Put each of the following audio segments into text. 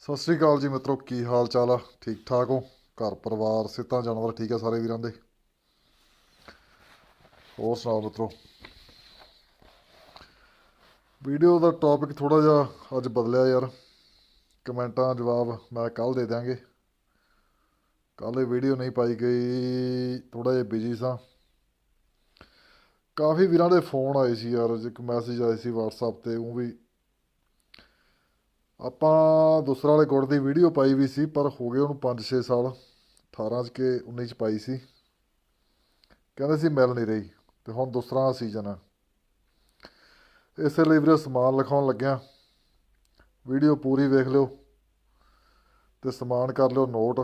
ਸਤਿ ਸ੍ਰੀ ਅਕਾਲ ਜੀ ਮਿੱਤਰੋ, ਕੀ ਹਾਲ ਚਾਲ ਆ? ਠੀਕ ਠਾਕ ਹੋ? ਘਰ ਪਰਿਵਾਰ, ਸਿਹਤਾਂ, ਜਾਨਵਰ ਠੀਕ ਆ ਸਾਰੇ ਵੀਰਾਂ ਦੇ? ਹੋਰ ਸੁਣਾਓ ਮਿੱਤਰੋ? ਵੀਡੀਓ ਦਾ ਟੌਪਿਕ ਥੋੜਾ ਜਿਹਾ ਅੱਜ ਬਦਲਿਆ ਯਾਰ। ਕਮੈਂਟਾਂ, ਜਵਾਬ ਮੈਂ ਕੱਲ ਦੇ ਦਿਆਂਗੇ। ਕੱਲ ਇਹ ਵੀਡੀਓ ਨਹੀਂ ਪਾਈ ਗਈ ਥੋੜਾ ਜਿਹਾ ਬਿਜ਼ੀ ਸਾਂ। ਕਾਫੀ ਵੀਰਾਂ ਦੇ ਫੋਨ ਆਏ ਸੀ ਯਾਰ, ਇੱਕ ਮੈਸੇਜ ਆਏ ਸੀ WhatsApp ਤੇ, ਉਹ ਵੀ ਆਪਾਂ ਦੂਸਰਾ ਵਾਲੇ ਗੁੜ ਦੀ ਵੀਡੀਓ ਪਾਈ ਵੀ ਸੀ, ਪਰ ਹੋ ਗਏ ਉਹਨੂੰ 5-6 ਸਾਲ। 18 ਚ ਕੇ 19 ਚ ਪਾਈ ਸੀ। ਕਹਿੰਦੇ ਸੀ ਮਿਲ ਨਹੀਂ ਰਹੀ ਤੇ ਹੁਣ ਦੂਸਰਾ ਸੀਜ਼ਨ ਆ। ਇਸੇ ਲਈ ਵੀਰੇ ਸਮਾਨ ਲਿਖਾਉਣ ਲੱਗਿਆ। ਵੀਡੀਓ ਪੂਰੀ ਵੇਖ ਲਿਓ ਤੇ ਸਮਾਨ ਕਰ ਲਿਓ ਨੋਟ।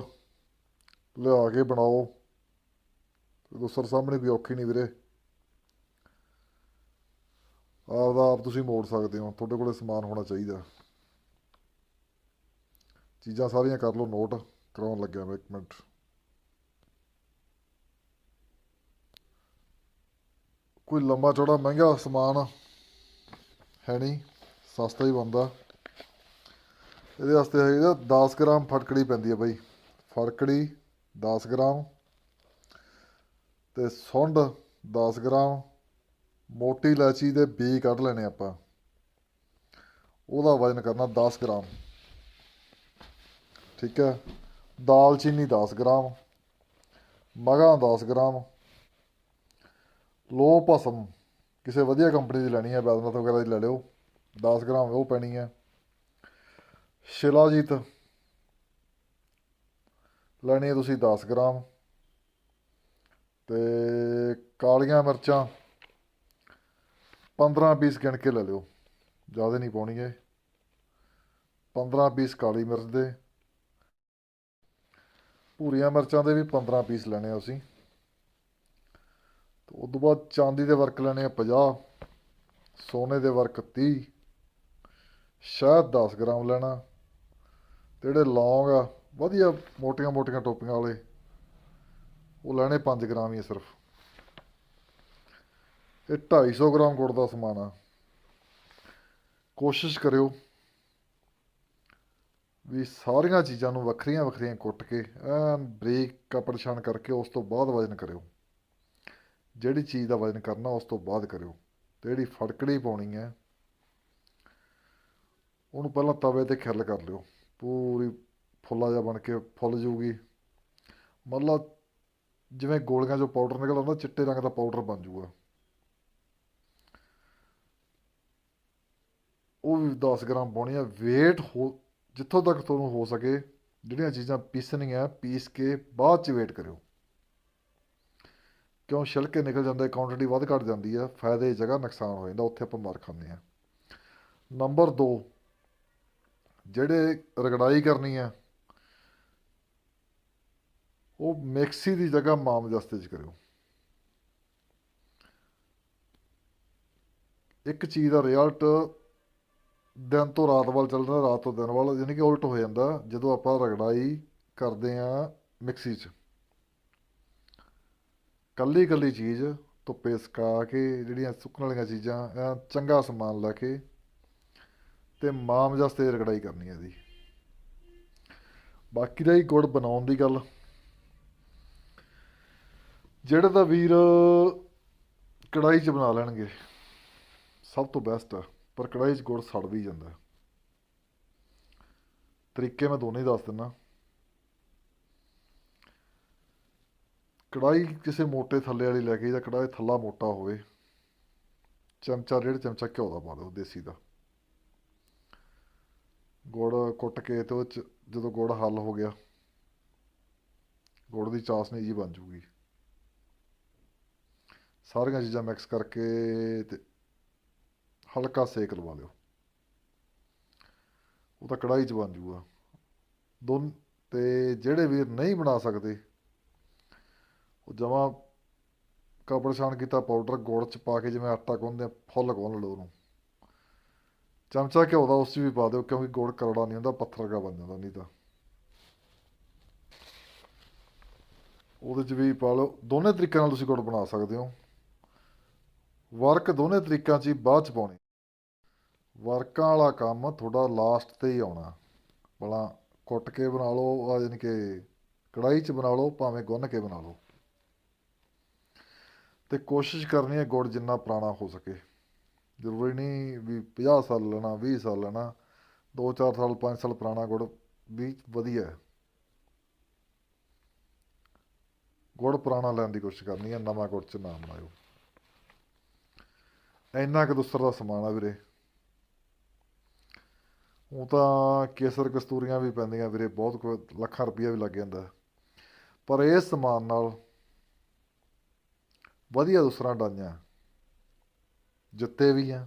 ਲਿਆ ਕੇ ਬਣਾਓ। ਤੇ ਦੂਸਰ ਸਾਹਮਣੇ ਕੋਈ ਔਖੀ ਨਹੀਂ ਵੀਰੇ। ਆਪਦਾ ਆਪ ਤੁਸੀਂ ਮੋੜ ਸਕਦੇ ਹੋ। ਤੁਹਾਡੇ ਕੋਲੇ ਸਮਾਨ ਹੋਣਾ ਚਾਹੀਦਾ। ਚੀਜ਼ਾਂ ਸਾਰੀਆਂ ਕਰ ਲਓ ਨੋਟ ਕਰਾਉਣ ਲੱਗਿਆ ਮੈਂ ਇੱਕ ਮਿੰਟ। ਕੋਈ ਲੰਮਾ ਚੌੜਾ ਮਹਿੰਗਾ ਸਮਾਨ ਹੈ ਨਹੀਂ, ਸਸਤਾ ਹੀ ਬੰਦਾ ਇਹਦੇ ਵਾਸਤੇ ਹੈਗਾ 10 ਗ੍ਰਾਮ ਫਟਕੜੀ ਪੈਂਦੀ ਹੈ ਬਾਈ। ਫਟਕੜੀ 10 ਗ੍ਰਾਮ ਤੇ ਸੁੰਡ 10 ਗ੍ਰਾਮ, ਮੋਟੀ ਇਲਾਚੀ ਦੇ ਬੀ ਕੱਢ ਲੈਣੇ ਆਪਾਂ। ਉਹਦਾ ਵਜ਼ਨ ਕਰਨਾ 10 ਗ੍ਰਾਮ। ਠੀਕ ਹੈ? ਦਾਲਚੀਨੀ 10 ਗ੍ਰਾਮ, ਮਗਾ 10 ਗ੍ਰਾਮ, ਲੋ ਭਸਮ, ਕਿਸੇ ਵਧੀਆ ਕੰਪਨੀ ਦੀ ਲੈਣੀ ਹੈ ਬੈਦਨਾਥ ਵਗੈਰਾ ਦੀ ਲੈ ਲਿਓ 10 ਗ੍ਰਾਮ ਉਹ ਪੈਣੀ ਹੈ। ਸ਼ਿਲਾਜੀਤ, ਲੈਣੀ ਹੈ ਤੁਸੀਂ 10 ਗ੍ਰਾਮ, ਤੇ ਕਾਲੀਆਂ ਮਿਰਚਾਂ 15 ਪੀਸ ਗਿਣ ਕੇ ਲੈ ਲਿਓ, ਜ਼ਿਆਦਾ ਨਹੀਂ ਪਾਉਣੀ ਹੈ 15 ਪੀਸ ਕਾਲੀ ਮਿਰਚ ਦੇ ਭੂਰੀਆਂ ਮਿਰਚਾਂ ਦੇ ਵੀ 15 ਪੀਸ ਲੈਣੇ ਆ ਅਸੀਂ। ਤੇ ਉਸ ਤੋਂ ਬਾਅਦ ਚਾਂਦੀ ਦੇ ਵਰਕ ਲੈਣੇ ਆ 50 ਸੋਨੇ ਦੇ ਵਰਕ 30 ਸ਼ਹਿਦ 10 ਗ੍ਰਾਮ ਲੈਣਾ। ਤੇ ਜਿਹੜੇ ਲੌਂਗ ਆ, ਵਧੀਆ ਮੋਟੀਆਂ ਮੋਟੀਆਂ ਟੋਪੀਆਂ ਵਾਲੇ, ਉਹ ਲੈਣੇ 5 ਗ੍ਰਾਮ ਹੀ ਆ ਸਿਰਫ। ਇਹ 250 ਗ੍ਰਾਮ ਗੁੜ ਦਾ ਸਮਾਨ ਆ। ਕੋਸ਼ਿਸ਼ ਕਰਿਓ। ਵੀ ਸਾਰੀਆਂ ਚੀਜ਼ਾਂ ਨੂੰ ਵੱਖਰੀਆਂ ਵੱਖਰੀਆਂ ਕੁੱਟ ਕੇ, ਐਨ ਬਰੀਕ ਕਪੜ ਛਾਣ ਕਰਕੇ ਉਸ ਤੋਂ ਬਾਅਦ ਵਜ਼ਨ ਕਰਿਓ। ਜਿਹੜੀ ਚੀਜ਼ ਦਾ ਵਜ਼ਨ ਕਰਨਾ, ਉਸ ਤੋਂ ਬਾਅਦ ਕਰਿਓ। ਤੇ ਜਿਹੜੀ ਫੜਕੜੀ ਪਾਉਣੀ ਹੈ, ਉਹਨੂੰ ਪਹਿਲਾਂ ਤਵੇ ਤੇ ਖਿੱਲ ਕਰ ਲਿਓ। ਪੂਰੀ ਫੁੱਲਾ ਜਿਹਾ ਬਣ ਕੇ ਫੁੱਲ ਜੂਗੀ। ਮਤਲਬ ਜਿਵੇਂ ਗੋਲੀਆਂ ਚੋਂ ਪਾਊਡਰ ਨਿਕਲ ਆਉਂਦਾ ਚਿੱਟੇ ਰੰਗ ਦਾ ਪਾਊਡਰ ਬਣ ਜੂਗਾ। ਉਹ ਵੀ 10 ਗ੍ਰਾਮ ਪਾਉਣੀ ਆ weight ਹੋ ਜਿੱਥੋਂ ਤੱਕ ਤੁਹਾਨੂੰ ਹੋ ਸਕੇ ਜਿਹੜੀਆਂ ਚੀਜ਼ਾਂ ਪੀਸਣੀਆਂ, ਪੀਸ ਕੇ ਬਾਅਦ ਚ ਵੇਟ ਕਰਿਓ। ਕਿਉਂ ਛਿਲਕੇ ਨਿਕਲ ਜਾਂਦੇ ਕੁਆਂਟੀਟੀ ਵੱਧ ਘਟ ਜਾਂਦੀ ਆ, ਫਾਇਦੇ ਦੀ ਜਗ੍ਹਾ ਨੁਕਸਾਨ ਹੋ ਜਾਂਦਾ, ਉੱਥੇ ਆਪਾਂ ਮਾਰ ਖਾਂਦੇ ਆ ਨੰਬਰ 2 ਜਿਹੜੇ ਰਗੜਾਈ ਕਰਨੀ ਆ, ਉਹ ਮਿਕਸੀ ਦੀ ਜਗ੍ਹਾ ਮਾਮ ਦਸਤੇ ਚ ਕਰਿਓ। ਇੱਕ ਚੀਜ਼ ਦਾ ਰਿਜ਼ਲਟ ਦਿਨ ਤੋਂ ਰਾਤ ਵੱਲ ਚੱਲਦਾ, ਰਾਤ ਤੋਂ ਦਿਨ ਵੱਲ, ਯਾਨੀ ਕਿ ਉਲਟ ਹੋ ਜਾਂਦਾ, ਜਦੋਂ ਆਪਾਂ ਰਗੜਾਈ ਕਰਦੇ ਆ ਮਿਕਸੀ 'ਚ। ਕੱਲੀ ਕੱਲੀ ਚੀਜ਼, ਧੁੱਪੇ ਸੁਕਾ ਕੇ, ਜਿਹੜੀਆਂ ਸੁੱਕਣ ਵਾਲੀਆਂ ਚੀਜ਼ਾਂ ਐਂ ਚੰਗਾ ਸਮਾਨ ਲੈ ਕੇ ਤੇ ਮਾਮਜਸ ਤੇ ਰਗੜਾਈ ਕਰਨੀ ਹੈ ਇਹਦੀ। ਬਾਕੀ ਦਾ ਰਹੀ ਗੁੜ ਬਣਾਉਣ ਦੀ ਗੱਲ। ਜਿਹੜੇ ਤਾਂ ਵੀਰ ਕੜਾਈ 'ਚ ਬਣਾ ਲੈਣਗੇ, ਸਭ ਤੋਂ ਬੈਸਟ ਆ। ਪਰ ਕੜਾਹੀ 'ਚ ਗੁੜ ਸੜ ਵੀ ਜਾਂਦਾ ਤਰੀਕੇ ਮੈਂ ਦੋਨੇ ਹੀ ਦੱਸ ਦਿੰਦਾ ਕੜਾਈ ਕਿਸੇ ਮੋਟੇ ਥੱਲੇ ਵਾਲੀ ਲੈ ਕੇ ਜਾਂ ਕੜਾਈ ਥੱਲਾ ਮੋਟਾ ਹੋਵੇ, ਚਮਚਾ ਡੇਢ ਚਮਚਾ ਘਿਓ ਦਾ ਪਾ ਦਿਓ, ਦੇਸੀ ਦਾ। ਗੁੜ ਕੁੱਟ ਕੇ ਤੇ ਉਹ 'ਚ ਜਦੋਂ ਗੁੜ ਹੱਲ ਹੋ ਗਿਆ, ਗੁੜ ਦੀ ਚਾਸਨੀ ਜੀ ਬਣ ਜੂਗੀ। ਸਾਰੀਆਂ ਚੀਜ਼ਾਂ ਮਿਕਸ ਕਰਕੇ ਤੇ ਹਲਕਾ ਸੇਕ ਲਵਾ ਲਿਓ। ਉਹ ਤਾਂ ਕੜਾਈ 'ਚ ਬਣ ਜੂਗਾ। ਦੋ ਤੇ ਜਿਹੜੇ ਵੀਰ ਨਹੀਂ ਬਣਾ ਸਕਦੇ, ਉਹ ਜਮਾ ਕਪੜ ਛਾਣ ਕੀਤਾ, ਪਾਊਡਰ ਗੁੜ 'ਚ ਪਾ ਕੇ ਜਿਵੇਂ ਆਟਾ ਗੁੰਨਦੇ ਆ, ਫੁੱਲ ਗੁੰਨ ਲਓ ਉਹਨੂੰ। ਚਮਚਾ ਘਿਓ ਦਾ ਉਸ 'ਚ ਵੀ ਪਾ ਦਿਓ, ਕਿਉਂਕਿ ਗੁੜ ਕਰੜਾ ਨਹੀਂ ਹੁੰਦਾ, ਪੱਥਰ ਕਾ ਬਣ ਜਾਂਦਾ ਨਹੀਂ ਤਾਂ। ਉਹਦੇ 'ਚ ਵੀ ਪਾ ਲਓ। ਦੋਨੇ ਤਰੀਕਿਆਂ ਨਾਲ ਤੁਸੀਂ ਗੁੜ ਬਣਾ ਸਕਦੇ ਹੋ। ਵਰਕ ਦੋਨੇ ਤਰੀਕਾਂ 'ਚ ਹੀ ਬਾਅਦ 'ਚ ਪਾਉਣੀ। ਵਰਕਾਂ ਵਾਲਾ ਕੰਮ ਤੁਹਾਡਾ ਲਾਸਟ ਤੇ ਹੀ ਆਉਣਾ। ਭਲਾ ਕੁੱਟ ਕੇ ਬਣਾ ਲਓ, ਆ ਜਾਣੀ ਕਿ ਕੜਾਈ 'ਚ ਬਣਾ ਲਓ, ਭਾਵੇਂ ਗੁੰਨ ਕੇ ਬਣਾ ਲਓ। ਤੇ ਕੋਸ਼ਿਸ਼ ਕਰਨੀ ਹੈ ਗੁੜ ਜਿੰਨਾ ਪੁਰਾਣਾ ਹੋ ਸਕੇ। ਜ਼ਰੂਰੀ ਨਹੀਂ ਵੀ 50 ਸਾਲ ਲੈਣਾ 20 ਸਾਲ ਲੈਣਾ 2-4 ਸਾਲ 5 ਸਾਲ ਪੁਰਾਣਾ ਗੁੜ ਵੀ ਵਧੀਆ ਹੈ। ਗੁੜ ਪੁਰਾਣਾ ਲੈਣ ਦੀ ਕੋਸ਼ਿਸ਼ ਕਰਨੀ ਹੈ, ਨਵਾਂ ਗੁੜ ਚ ਨਾ ਬਣਾਇਓ ਇੰਨਾ ਕੁ ਦੁਸਰ ਦਾ ਸਮਾਨ ਆ ਵੀਰੇ। ਉਹ ਤਾਂ ਕੇਸਰ ਕਸਤੂਰੀਆਂ ਵੀ ਪੈਂਦੀਆਂ ਵੀਰੇ, ਬਹੁਤ ਕੁ ਲੱਖਾਂ ਰੁਪਈਆ ਵੀ ਲੱਗ ਜਾਂਦਾ। ਪਰ ਇਹ ਸਮਾਨ ਨਾਲ ਵਧੀਆ ਦੂਸਰਾ ਡਾਈਆਂ ਜਿੱਤੇ ਵੀ ਆ,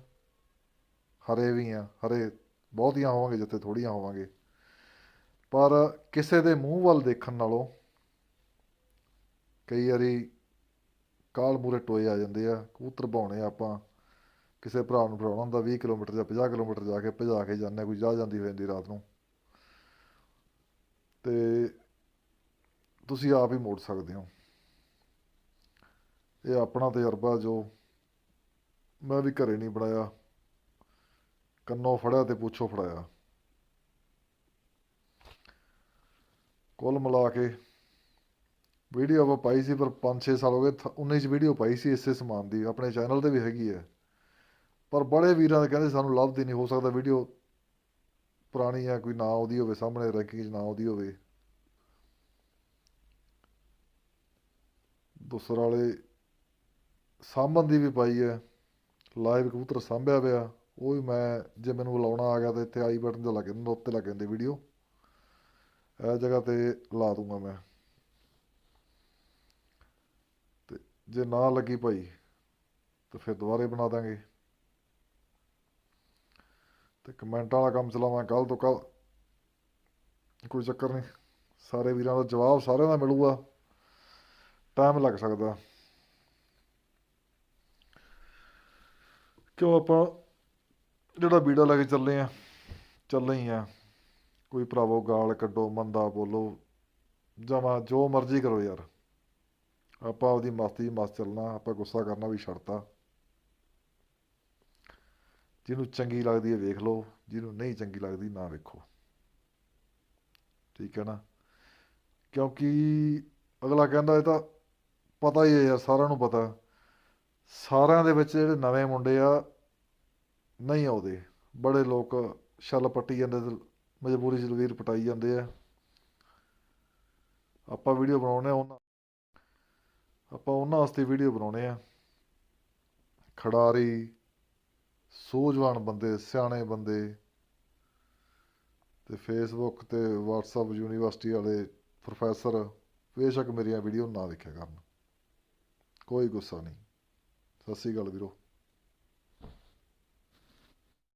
ਹਰੇ ਵੀ ਆ, ਹਰੇ ਬਹੁਤੀਆਂ ਹੋਵਾਂਗੇ, ਜਿੱਤੇ ਥੋੜੀਆਂ ਹੋਵਾਂਗੇ। ਪਰ ਕਿਸੇ ਦੇ ਮੂੰਹ ਵੱਲ ਦੇਖਣ ਨਾਲੋਂ ਕਈ ਵਾਰੀ ਕਾਲ ਮੂਰੇ ਟੋਏ ਆ ਜਾਂਦੇ ਆ, ਕਬੂਤਰ ਬਾਉਣੇ ਆਪਾਂ। ਕਿਸੇ ਭਰਾ ਨੂੰ ਫੜਾਉਣਾ ਹੁੰਦਾ 20 ਕਿਲੋਮੀਟਰ ਜਾਂ 50 ਕਿਲੋਮੀਟਰ ਜਾ ਕੇ ਭਜਾ ਕੇ ਜਾਂਦੇ ਹਾਂ, ਕੋਈ ਜਾ ਜਾਂਦੀ ਹੋ ਜਾਂਦੀ ਰਾਤ ਨੂੰ। ਤੇ ਤੁਸੀਂ ਆਪ ਹੀ ਮੋੜ ਸਕਦੇ ਹੋ। ਇਹ ਆਪਣਾ ਤਜਰਬਾ ਜੋ ਮੈਂ ਵੀ ਘਰੇ ਨਹੀਂ ਬਣਾਇਆ। ਕੰਨੋਂ ਫੜਿਆ ਤੇ ਪੁੱਛੋ ਫੜਾਇਆ। ਕੁੱਲ ਮਿਲਾ ਕੇ ਵੀਡੀਓ ਆਪਾਂ ਪਾਈ ਸੀ ਪਰ 5-6 ਸਾਲ ਹੋ ਗਏ 19 ਚ ਵੀਡੀਓ ਪਾਈ ਸੀ ਇਸੇ ਸਮਾਨ ਦੀ ਆਪਣੇ ਚੈਨਲ ਤੇ ਵੀ ਹੈਗੀ ਹੈ। ਪਰ ਬੜੇ ਵੀਰਾਂ ਦੇ ਕਹਿੰਦੇ ਸਾਨੂੰ ਲੱਭਦੀ ਨਹੀਂ, ਹੋ ਸਕਦਾ ਵੀਡੀਓ ਪੁਰਾਣੀ ਆ, ਕੋਈ ਨਾ ਉਹਦੀ ਹੋਵੇ ਸਾਹਮਣੇ, ਰੈਂਕਿੰਗ 'ਚ ਨਾ ਉਹਦੀ ਹੋਵੇ। ਦੂਸਰ ਵਾਲੇ, ਸਾਂਭਣ ਦੀ ਵੀ ਪਾਈ ਹੈ ਲਾਈਵ ਕਬੂਤਰ ਸਾਂਭਿਆ ਪਿਆ, ਉਹ ਵੀ ਮੈਂ, ਜੇ ਮੈਨੂੰ ਬੁਲਾਉਣਾ ਆ ਗਿਆ ਤਾਂ ਇੱਥੇ ਆਈ ਬਟਨ ਤੇ ਲੱਗ ਜਾਂਦਾ ਉੱਤੇ ਲੱਗ ਜਾਂਦੀ ਵੀਡੀਓ ਇਹ ਜਗ੍ਹਾ ਤੇ ਲਾ ਦੂੰਗਾ ਮੈਂ। ਤੇ ਜੇ ਨਾ ਲੱਗੀ ਭਾਈ, ਤਾਂ ਫਿਰ ਦੁਬਾਰੇ ਬਣਾ ਦਾਂਗੇ। ਤੇ ਕਮੈਂਟਾਂ ਵਾਲਾ ਕੰਮ ਚਲਾਵਾਂ ਕੱਲ ਤੋਂ ਕੱਲ ਕੋਈ ਚੱਕਰ ਨਹੀਂ, ਸਾਰੇ ਵੀਰਾਂ ਦਾ ਜਵਾਬ ਸਾਰਿਆਂ ਦਾ ਮਿਲੂਗਾ। ਟਾਈਮ ਲੱਗ ਸਕਦਾ। ਕਿਉਂ ਆਪਾਂ ਜਿਹੜਾ ਬੀੜਾ ਲੈ ਕੇ ਚੱਲੇ ਆ, ਚੱਲੇ ਹੀ ਆ। ਕੋਈ ਭਰਾਵੋ ਗਾਲ ਕੱਢੋ, ਮੰਦਾ ਬੋਲੋ, ਜਮਾ ਜੋ ਮਰਜ਼ੀ ਕਰੋ ਯਾਰ। ਆਪਾਂ ਉਹਦੀ ਮਸਤੀ 'ਚ ਮਸਤ ਚੱਲਣਾ, ਆਪਾਂ ਗੁੱਸਾ ਕਰਨਾ ਵੀ ਛੱਡਤਾ। ਜਿਹਨੂੰ ਚੰਗੀ ਲੱਗਦੀ ਹੈ ਵੇਖ ਲਓ, ਜਿਹਨੂੰ ਨਹੀਂ ਚੰਗੀ ਲੱਗਦੀ ਨਾ ਵੇਖੋ। ਠੀਕ ਹੈ ਨਾ? ਕਿਉਂਕਿ ਅਗਲਾ ਕਹਿੰਦਾ ਇਹ ਤਾਂ ਪਤਾ ਹੀ ਹੈ ਯਾਰ, ਸਾਰਿਆਂ ਨੂੰ ਪਤਾ। ਸਾਰਿਆਂ ਦੇ ਵਿੱਚ ਜਿਹੜੇ ਨਵੇਂ ਮੁੰਡੇ ਆ, ਨਹੀਂ ਆਉਂਦੇ। ਬੜੇ ਲੋਕ ਛੱਲ ਪੱਟੀ ਜਾਂਦੇ ਤੇ ਮਜਬੂਰੀ ਜਲਵੀਰ ਪਟਾਈ ਜਾਂਦੇ ਆ। ਆਪਾਂ ਵੀਡੀਓ ਬਣਾਉਣੇ ਆ ਉਹਨਾਂ ਆਪਾਂ ਉਹਨਾਂ ਵਾਸਤੇ ਵੀਡੀਓ ਬਣਾਉਣੇ ਆ ਖਿਡਾਰੀ ਸੂਝਵਾਨ ਬੰਦੇ, ਸਿਆਣੇ ਬੰਦੇ। ਤੇ ਫੇਸਬੁੱਕ ਤੇ WhatsApp ਯੂਨੀਵਰਸਿਟੀ ਵਾਲੇ ਪ੍ਰੋਫੈਸਰ ਬੇਸ਼ੱਕ ਮੇਰੀਆਂ ਵੀਡੀਓ ਨਾ ਦੇਖਿਆ ਕਰਨ। ਕੋਈ ਗੁੱਸਾ ਨਹੀਂ। ਸਤਿ ਸ੍ਰੀ ਅਕਾਲ ਵੀਰੋ।